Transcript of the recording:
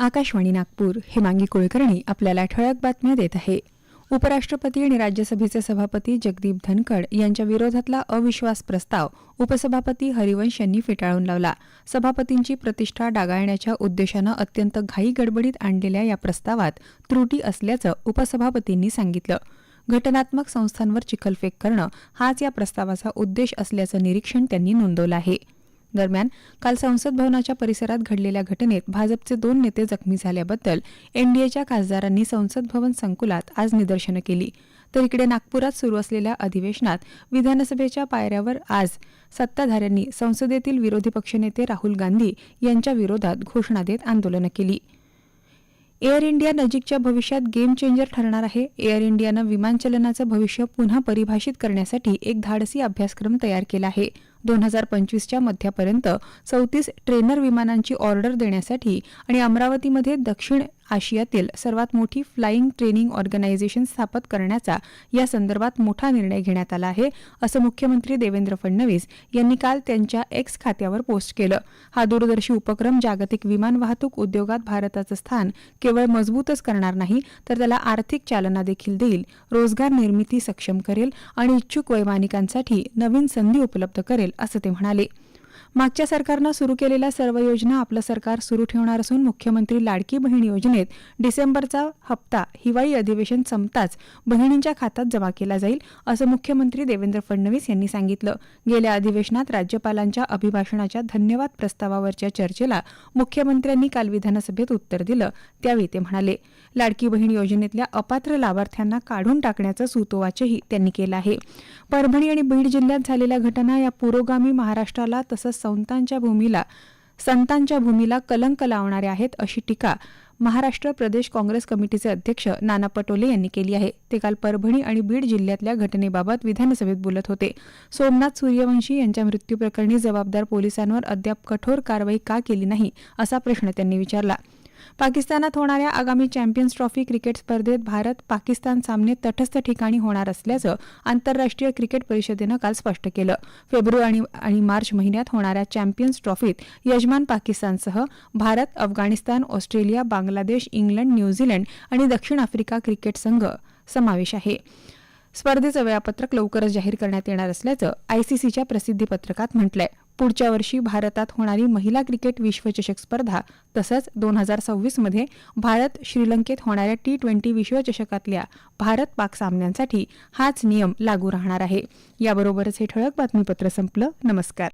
आकाशवाणी नागपूर हेमांगी कुलकर्णी आपल्याला ठळक बातम्या देत आहे. उपराष्ट्रपती आणि राज्यसभेचे सभापती जगदीप धनखड यांच्या विरोधातला अविश्वास प्रस्ताव उपसभापती हरिवंश यांनी फेटाळून लावला. सभापतींची प्रतिष्ठा डागाळण्याच्या उद्देशानं अत्यंत घाई गडबडीत आणलेल्या या प्रस्तावात त्रुटी असल्याचं उपसभापतींनी सांगितलं. घटनात्मक संस्थांवर चिखलफेक करणं हाच या प्रस्तावाचा उद्देश असल्याचं निरीक्षण त्यांनी नोंदवलं आहे. दरम्यान काल संसद भवनाच्या परिसरात घडलेल्या घटनेत भाजपचे दोन नेते जखमी झाल्याबद्दल एनडीएच्या खासदारांनी संसद भवन संकुलात आज निदर्शनं केली. तर इकडे नागपुरात सुरू असलेल्या अधिवेशनात विधानसभेच्या पायऱ्यावर आज सत्ताधाऱ्यांनी संसदेतील विरोधी पक्षनेते राहुल गांधी यांच्या विरोधात घोषणा देत आंदोलनं केली. एअर इंडिया नजीकच्या भविष्यात गेम चेंजर ठरणार आहे. एअर इंडियानं विमानचलनाचं भविष्य पुन्हा परिभाषित करण्यासाठी एक धाडसी अभ्यासक्रम तयार केला आहे. दोन हजार पंचवीसच्या मध्यापर्यंत चौतीस ट्रेनर विमानांची ऑर्डर देण्यासाठी आणि अमरावतीमध्ये दक्षिण आशियातील सर्वात मोठी फ्लाईंग ट्रेनिंग ऑर्गनायझेशन स्थापित करण्याचा या संदर्भात मोठा निर्णय घेण्यात आला आहे असं मुख्यमंत्री देवेंद्र फडणवीस यांनी काल त्यांच्या एक्स खात्यावर पोस्ट केलं. हा दूरदर्शी उपक्रम जागतिक विमान वाहतूक उद्योगात भारताचं स्थान केवळ मजबूतच करणार नाही तर त्याला आर्थिक चालना देखील देईल रोजगार निर्मिती सक्षम करेल आणि इच्छुक वैमानिकांसाठी नवीन संधी उपलब्ध करेल असं ते म्हणाले. मागच्या सरकारनं सुरू केलेल्या सर्व योजना आपलं सरकार सुरू ठेवणार असून मुख्यमंत्री लाडकी बहीण योजनेत डिसेंबरचा हप्ता हिवाळी अधिवेशन संपताच बहिणींच्या खात्यात जमा केला जाईल असं मुख्यमंत्री देवेंद्र फडणवीस यांनी सांगितलं. गेल्या अधिवेशनात राज्यपालांच्या अभिभाषणाच्या धन्यवाद प्रस्तावावरच्या चर्चेला मुख्यमंत्र्यांनी काल विधानसभेत उत्तर दिलं. त्यावेळी ते म्हणाले लाडकी बहीण योजनेतल्या अपात्र लाभार्थ्यांना काढून टाकण्याचं सूतोवाचही त्यांनी केलं आहे. परभणी आणि बीड जिल्ह्यात झालेल्या घटना या पुरोगामी महाराष्ट्राला तसंच संतांच्या भूमीला संतांच्या भूमीला कलंक लावणारे आहेत अशी टीका महाराष्ट्र प्रदेश काँग्रेस कमिटीचे अध्यक्ष नाना पटोले यांनी केली आहे. ते काल परभणी आणि बीड जिल्ह्यातल्या घटनेबाबत विधानसभेत बोलत होते. सोमनाथ सूर्यवंशी यांच्या मृत्यूप्रकरणी जबाबदार पोलिसांवर अद्याप कठोर कारवाई का केली नाही असा प्रश्न त्यांनी विचारला. पाकिस्तानात होणाऱ्या आगामी चॅम्पियन्स ट्रॉफी क्रिकेट स्पर्धेत भारत पाकिस्तान सामने तटस्थ ठिकाणी होणार असल्याचं आंतरराष्ट्रीय क्रिकेट परिषदेनं काल स्पष्ट केलं. फेब्रुवारी आणि मार्च महिन्यात होणाऱ्या चॅम्पियन्स ट्रॉफीत यजमान पाकिस्तानसह Bharat Afghanistan Australia Bangladesh England New Zealand आणि दक्षिण आफ्रिका क्रिकेट संघ समावेश आहे. स्पर्धेचं वेळापत्रक लवकरच जाहीर करण्यात येणार असल्याचं आयसीसीच्या प्रसिद्धीपत्रकात म्हटलंय. पुढच्या वर्षी भारतात होणारी महिला क्रिकेट विश्वचषक स्पर्धा तसंच दोन हजार सव्वीसमध्ये भारत श्रीलंकेत होणाऱ्या टी ट्वेंटी विश्वचषकातल्या भारत पाक सामन्यांसाठी हाच नियम लागू राहणार आहे. याबरोबरच हे ठळक बातमीपत्र संपलं. नमस्कार.